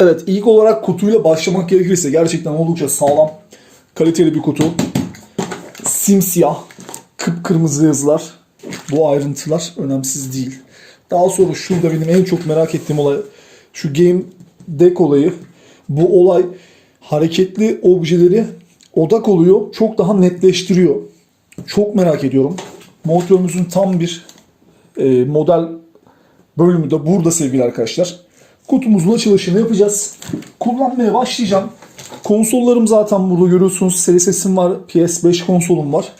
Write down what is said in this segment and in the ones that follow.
Evet ilk olarak kutuyla başlamak gerekirse gerçekten oldukça sağlam, kaliteli bir kutu. Simsiyah, kıpkırmızı yazılar. Bu ayrıntılar önemsiz değil. Daha sonra şurada benim en çok merak ettiğim olay şu game deck olayı. Bu olay hareketli objeleri odak oluyor. Çok daha netleştiriyor. Çok merak ediyorum. Monitörümüzün tam bir e, model bölümü de burada sevgili arkadaşlar. Kutumuzun açılışını yapacağız. Kullanmaya başlayacağım. Konsollarım zaten burada görüyorsunuz. Seri var. PS5 konsolum var.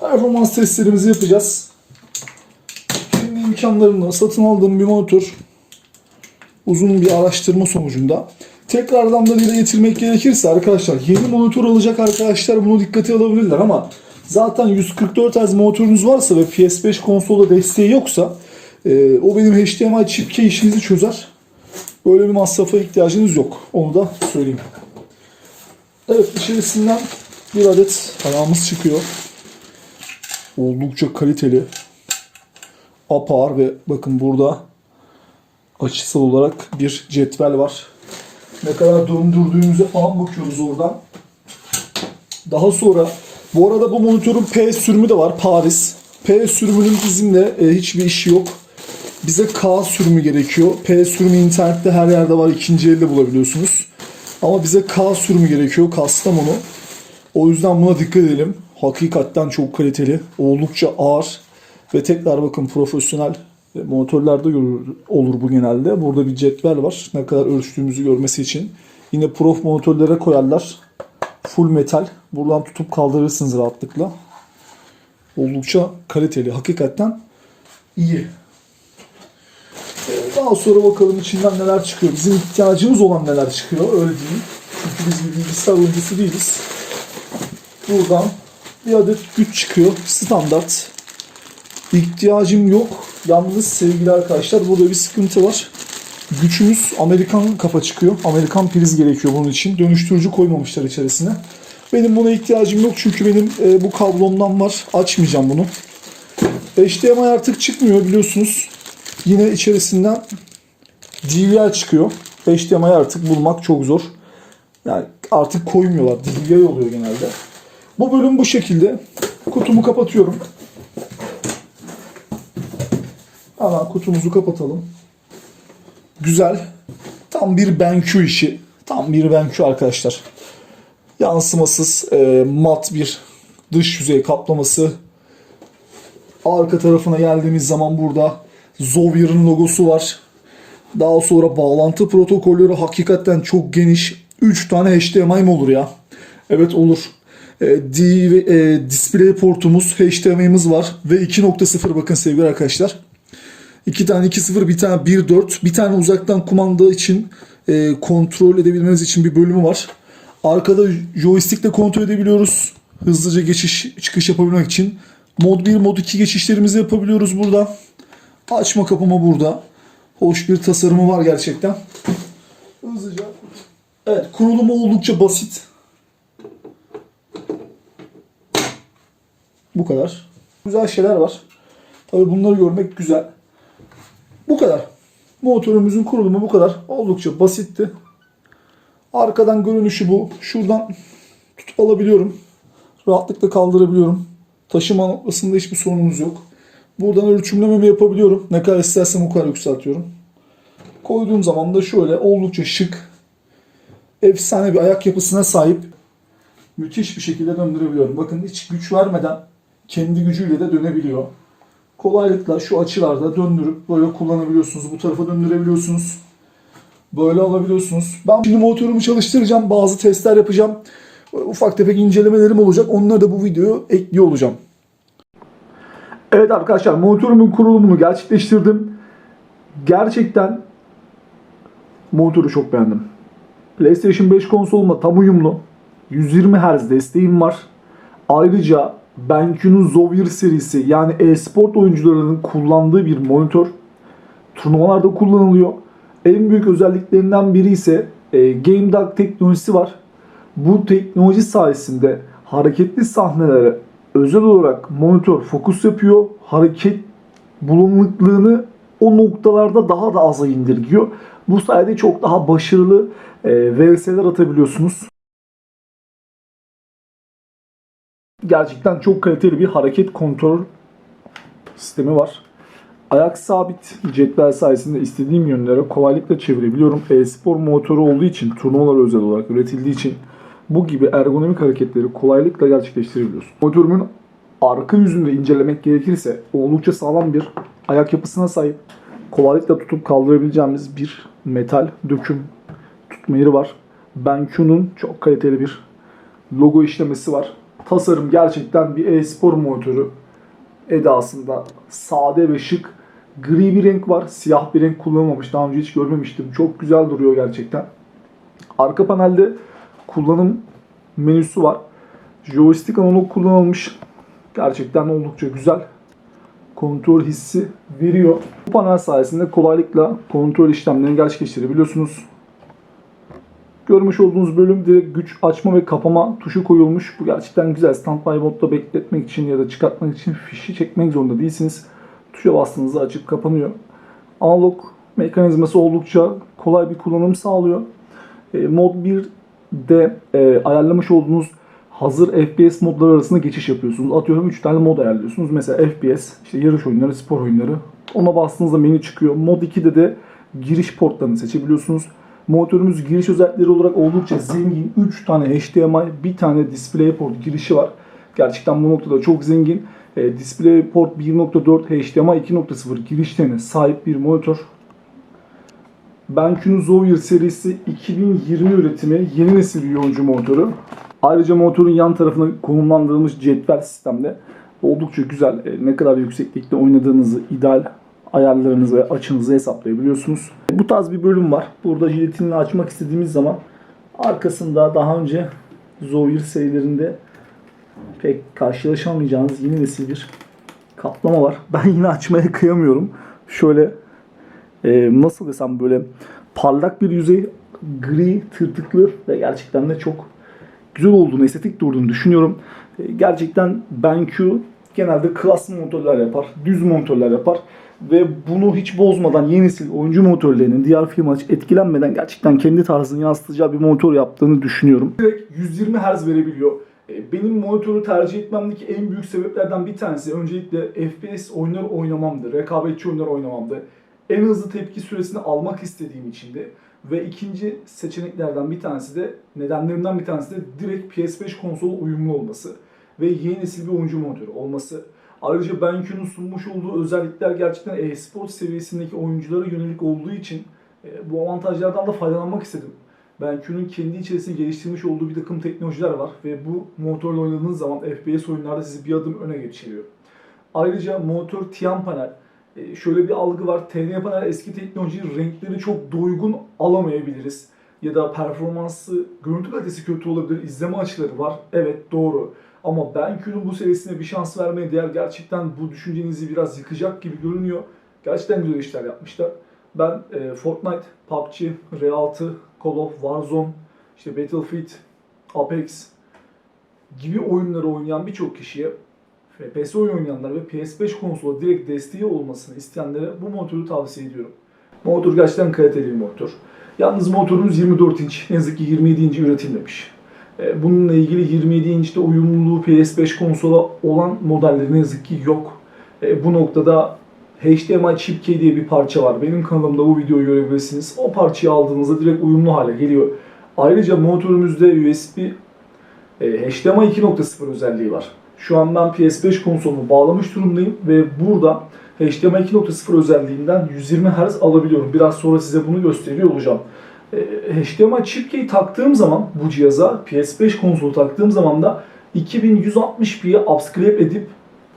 Performans testlerimizi yapacağız. Şimdi imkanlarını satın aldığım bir monitör. Uzun bir araştırma sonucunda. Tekrardan da dile getirmek gerekirse arkadaşlar yeni monitör alacak arkadaşlar bunu dikkate alabilirler ama zaten 144 Hz monitörünüz varsa ve PS5 konsolda desteği yoksa e, o benim HDMI chip key işinizi çözer. Böyle bir masrafa ihtiyacınız yok. Onu da söyleyeyim. Evet içerisinden bir adet ayağımız çıkıyor. Oldukça kaliteli. Apar ve bakın burada açısal olarak bir cetvel var. Ne kadar döndürdüğümüze falan bakıyoruz oradan. Daha sonra bu arada bu monitörün P sürümü de var Paris. P sürümünün bizimle e, hiçbir işi yok. Bize K sürümü gerekiyor. P sürümü internette her yerde var. ikinci elde bulabiliyorsunuz. Ama bize K sürümü gerekiyor. Kastamonu. O yüzden buna dikkat edelim. Hakikaten çok kaliteli. Oldukça ağır. Ve tekrar bakın profesyonel monitörlerde olur bu genelde. Burada bir cetvel var. Ne kadar ölçtüğümüzü görmesi için. Yine prof monitörlere koyarlar. Full metal. Buradan tutup kaldırırsınız rahatlıkla. Oldukça kaliteli. Hakikaten iyi. Daha sonra bakalım içinden neler çıkıyor. Bizim ihtiyacımız olan neler çıkıyor öyle diyeyim. Çünkü biz bir bilgisayar oyuncusu değiliz. Buradan bir adet güç çıkıyor. Standart. İhtiyacım yok. Yalnız sevgili arkadaşlar burada bir sıkıntı var. Güçümüz Amerikan kafa çıkıyor. Amerikan priz gerekiyor bunun için. Dönüştürücü koymamışlar içerisine. Benim buna ihtiyacım yok çünkü benim e, bu kablomdan var. Açmayacağım bunu. HDMI artık çıkmıyor biliyorsunuz. Yine içerisinden DVI çıkıyor. HDMI artık bulmak çok zor. Yani artık koymuyorlar. DVI oluyor genelde. Bu bölüm bu şekilde. Kutumu kapatıyorum. Hemen kutumuzu kapatalım. Güzel. Tam bir BenQ işi. Tam bir BenQ arkadaşlar. Yansımasız e, mat bir dış yüzey kaplaması. Arka tarafına geldiğimiz zaman burada Zovir'in logosu var. Daha sonra bağlantı protokolleri hakikaten çok geniş. 3 tane HDMI mi olur ya? Evet olur. E, D, e, display portumuz, HDMI'miz var ve 2.0 bakın sevgili arkadaşlar. 2 tane 2.0 bir tane 1.4 bir tane uzaktan kumanda için e, kontrol edebilmeniz için bir bölümü var. Arkada joystickle kontrol edebiliyoruz. Hızlıca geçiş çıkış yapabilmek için. Mod 1 mod 2 geçişlerimizi yapabiliyoruz burada. Açma kapama burada. Hoş bir tasarımı var gerçekten. Hızlıca. Evet kurulumu oldukça basit. Bu kadar. Güzel şeyler var. Tabii bunları görmek güzel. Bu kadar. Motorumuzun kurulumu bu kadar. Oldukça basitti. Arkadan görünüşü bu. Şuradan tutup alabiliyorum. Rahatlıkla kaldırabiliyorum. Taşıma noktasında hiçbir sorunumuz yok. Buradan ölçümlememi yapabiliyorum. Ne kadar istersem o kadar yükseltiyorum. Koyduğum zaman da şöyle oldukça şık, efsane bir ayak yapısına sahip müthiş bir şekilde döndürebiliyorum. Bakın hiç güç vermeden kendi gücüyle de dönebiliyor. Kolaylıkla şu açılarda döndürüp böyle kullanabiliyorsunuz. Bu tarafa döndürebiliyorsunuz. Böyle alabiliyorsunuz. Ben şimdi motorumu çalıştıracağım. Bazı testler yapacağım. Ufak tefek incelemelerim olacak. Onları da bu videoya ekliyor olacağım. Evet arkadaşlar monitörümün kurulumunu gerçekleştirdim. Gerçekten monitörü çok beğendim. PlayStation 5 konsoluma tam uyumlu. 120 Hz desteğim var. Ayrıca BenQ'nun Zovir serisi yani e-sport oyuncularının kullandığı bir monitör. Turnuvalarda kullanılıyor. En büyük özelliklerinden biri ise e, Game Dock teknolojisi var. Bu teknoloji sayesinde hareketli sahnelere özel olarak monitör fokus yapıyor. Hareket bulanıklığını o noktalarda daha da aza indirgiyor. Bu sayede çok daha başarılı e, VS'ler atabiliyorsunuz. Gerçekten çok kaliteli bir hareket kontrol sistemi var. Ayak sabit cetvel sayesinde istediğim yönlere kolaylıkla çevirebiliyorum. E-spor motoru olduğu için, turnuvalara özel olarak üretildiği için bu gibi ergonomik hareketleri kolaylıkla gerçekleştirebiliyorsun. Motorumun arka yüzünde incelemek gerekirse oldukça sağlam bir ayak yapısına sahip. Kolaylıkla tutup kaldırabileceğimiz bir metal döküm tutma yeri var. BenQ'nun çok kaliteli bir logo işlemesi var. Tasarım gerçekten bir e-spor motoru edasında sade ve şık. Gri bir renk var. Siyah bir renk kullanılmamış. Daha önce hiç görmemiştim. Çok güzel duruyor gerçekten. Arka panelde kullanım menüsü var. Joystick analog kullanılmış. Gerçekten oldukça güzel. Kontrol hissi veriyor. Bu panel sayesinde kolaylıkla kontrol işlemlerini gerçekleştirebiliyorsunuz. Görmüş olduğunuz bölüm direkt güç açma ve kapama tuşu koyulmuş. Bu gerçekten güzel. Standby modda bekletmek için ya da çıkartmak için fişi çekmek zorunda değilsiniz. Tuşa bastığınızda açıp kapanıyor. Analog mekanizması oldukça kolay bir kullanım sağlıyor. E, mod 1'de e, ayarlamış olduğunuz hazır FPS modları arasında geçiş yapıyorsunuz. Atıyorum 3 tane mod ayarlıyorsunuz. Mesela FPS, işte yarış oyunları, spor oyunları. Ona bastığınızda menü çıkıyor. Mod 2'de de giriş portlarını seçebiliyorsunuz. Monitörümüz giriş özellikleri olarak oldukça zengin. 3 tane HDMI, bir tane DisplayPort girişi var. Gerçekten bu noktada çok zengin. E, DisplayPort 1.4 HDMI 2.0 girişlerine sahip bir monitör. BenQ'nun Zoyer serisi 2020 üretimi yeni nesil bir oyuncu monitörü. Ayrıca motorun yan tarafına konumlandırılmış cetvel sistemde oldukça güzel. E, ne kadar yükseklikte oynadığınızı ideal ayarlarınızı ve açınızı hesaplayabiliyorsunuz. Bu tarz bir bölüm var. Burada jiletini açmak istediğimiz zaman arkasında daha önce Zoyer serilerinde pek karşılaşamayacağınız yeni nesil bir kaplama var. Ben yine açmaya kıyamıyorum. Şöyle e, nasıl desem böyle parlak bir yüzey, gri, tırtıklı ve gerçekten de çok güzel olduğunu, estetik durduğunu düşünüyorum. E, gerçekten BenQ genelde klas motorlar yapar, düz motorlar yapar ve bunu hiç bozmadan yeni nesil oyuncu motorlarının diğer firma etkilenmeden gerçekten kendi tarzını yansıtacağı bir motor yaptığını düşünüyorum. Direkt 120 Hz verebiliyor. E, Benim monitörü tercih etmemdeki en büyük sebeplerden bir tanesi öncelikle FPS oyunları oynamamdı, rekabetçi oyunlar oynamamdı. En hızlı tepki süresini almak istediğim içindi. Ve ikinci seçeneklerden bir tanesi de, nedenlerinden bir tanesi de direkt PS5 konsolu uyumlu olması. Ve yeni nesil bir oyuncu monitörü olması. Ayrıca BenQ'nun sunmuş olduğu özellikler gerçekten e-spor seviyesindeki oyunculara yönelik olduğu için e, bu avantajlardan da faydalanmak istedim. BenQ'nun kendi içerisinde geliştirmiş olduğu bir takım teknolojiler var ve bu motorla oynadığınız zaman FPS oyunlarda sizi bir adım öne geçiriyor. Ayrıca motor Tian panel şöyle bir algı var. TN panel eski teknoloji renkleri çok doygun alamayabiliriz. Ya da performansı, görüntü kalitesi kötü olabilir. izleme açıları var. Evet doğru. Ama BenQ'nun bu serisine bir şans vermeye değer. Gerçekten bu düşüncenizi biraz yıkacak gibi görünüyor. Gerçekten güzel işler yapmışlar. Ben e, Fortnite, PUBG, Real 6, Call of Warzone, işte Battlefield, Apex gibi oyunları oynayan birçok kişiye FPS oyun oynayanlar ve PS5 konsolu direkt desteği olmasını isteyenlere bu motoru tavsiye ediyorum. Motor gerçekten kaliteli bir motor. Yalnız motorumuz 24 inç, ne yazık ki 27 inç üretilmemiş. E, Bununla ilgili 27 inçte uyumluluğu PS5 konsola olan modelleri ne yazık ki yok. E, Bu noktada HDMI Chip Key diye bir parça var. Benim kanalımda bu videoyu görebilirsiniz. O parçayı aldığınızda direkt uyumlu hale geliyor. Ayrıca motorumuzda USB HDMI 2.0 özelliği var. Şu an ben PS5 konsolumu bağlamış durumdayım ve burada HDMI 2.0 özelliğinden 120 Hz alabiliyorum. Biraz sonra size bunu gösteriyor olacağım. E, HDMI chip key taktığım zaman bu cihaza PS5 konsolu taktığım zaman da 2160p'ye upscale edip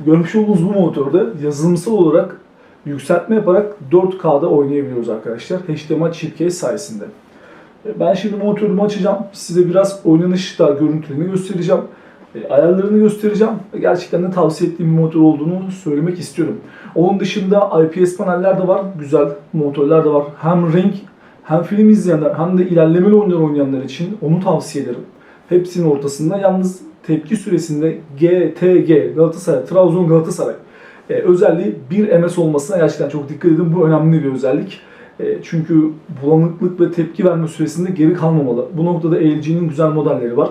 görmüş olduğunuz bu motorda yazılımsal olarak yükseltme yaparak 4K'da oynayabiliyoruz arkadaşlar. HDMI chip key sayesinde. E, Ben şimdi monitörümü açacağım. Size biraz oynanışta görüntülerini göstereceğim. E, Ayarlarını göstereceğim. Gerçekten de tavsiye ettiğim bir motor olduğunu söylemek istiyorum. Onun dışında IPS paneller de var. Güzel monitörler de var. Hem renk hem film izleyenler hem de ilerlemeli oyunlar oynayanlar için onu tavsiye ederim. Hepsinin ortasında yalnız tepki süresinde GTG Galatasaray, Trabzon Galatasaray E, özelliği 1 ms olmasına gerçekten çok dikkat edin. Bu önemli bir özellik. E, çünkü bulanıklık ve tepki verme süresinde geri kalmamalı. Bu noktada LG'nin güzel modelleri var.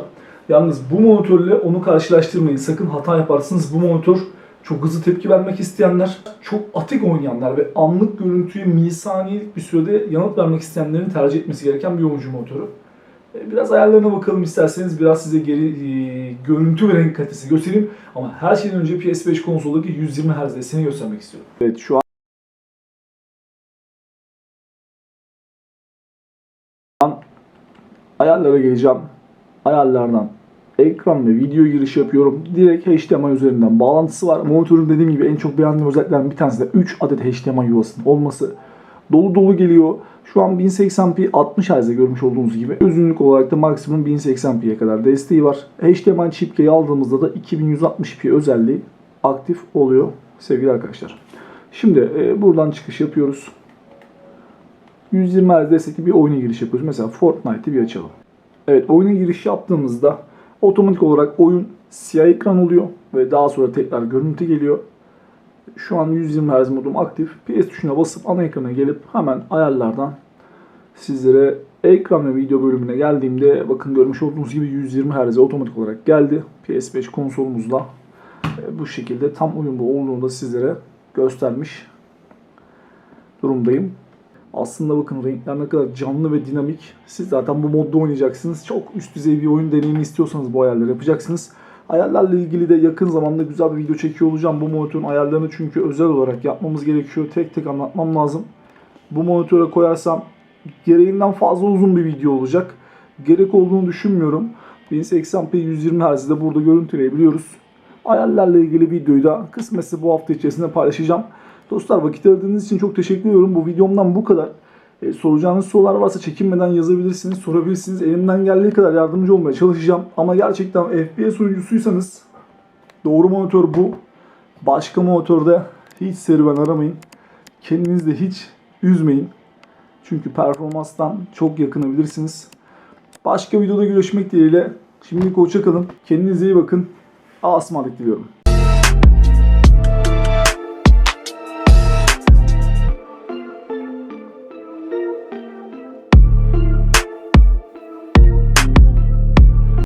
Yalnız bu monitörle onu karşılaştırmayın. Sakın hata yaparsınız. Bu monitör çok hızlı tepki vermek isteyenler, çok atik oynayanlar ve anlık görüntüyü milisaniyelik bir sürede yanıt vermek isteyenlerin tercih etmesi gereken bir oyuncu monitörü. E, Biraz ayarlarına bakalım isterseniz. Biraz size geri e, görüntü ve renk kalitesi göstereyim. Ama her şeyden önce PS5 konsoldaki 120 Hz desteğini göstermek istiyorum. Evet şu an ayarlara geleceğim. Ayarlardan ekran ve video giriş yapıyorum. Direkt HDMI üzerinden bağlantısı var. Monitörün dediğim gibi en çok beğendiğim özelliklerden bir tanesi de 3 adet HDMI yuvasının olması. Dolu dolu geliyor. Şu an 1080p 60 Hz'de görmüş olduğunuz gibi. Uzunluk olarak da maksimum 1080p'ye kadar desteği var. HDMI chipkeyi aldığımızda da 2160p özelliği aktif oluyor sevgili arkadaşlar. Şimdi e, buradan çıkış yapıyoruz. 120 Hz destekli bir oyuna giriş yapıyoruz. Mesela Fortnite'ı bir açalım. Evet oyuna giriş yaptığımızda otomatik olarak oyun siyah ekran oluyor ve daha sonra tekrar görüntü geliyor. Şu an 120 Hz modum aktif. PS tuşuna basıp ana ekrana gelip hemen ayarlardan sizlere ekran ve video bölümüne geldiğimde bakın görmüş olduğunuz gibi 120 Hz otomatik olarak geldi. PS5 konsolumuzla e, bu şekilde tam uyumlu olduğunu da sizlere göstermiş durumdayım. Aslında bakın renkler ne kadar canlı ve dinamik. Siz zaten bu modda oynayacaksınız. Çok üst düzey bir oyun deneyimi istiyorsanız bu ayarları yapacaksınız. Ayarlarla ilgili de yakın zamanda güzel bir video çekiyor olacağım. Bu monitörün ayarlarını çünkü özel olarak yapmamız gerekiyor. Tek tek anlatmam lazım. Bu monitöre koyarsam gereğinden fazla uzun bir video olacak. Gerek olduğunu düşünmüyorum. 1080p 120 Hz'de burada görüntüleyebiliyoruz. Ayarlarla ilgili videoyu da kısmetse bu hafta içerisinde paylaşacağım. Dostlar vakit ayırdığınız için çok teşekkür ediyorum. Bu videomdan bu kadar. E, soracağınız sorular varsa çekinmeden yazabilirsiniz, sorabilirsiniz. Elimden geldiği kadar yardımcı olmaya çalışacağım. Ama gerçekten FPS oyuncusuysanız doğru monitör bu. Başka monitörde hiç serüven aramayın. Kendinizi de hiç üzmeyin. Çünkü performanstan çok yakınabilirsiniz. Başka videoda görüşmek dileğiyle. Şimdilik hoşça kalın. Kendinize iyi bakın. Asmalık diliyorum.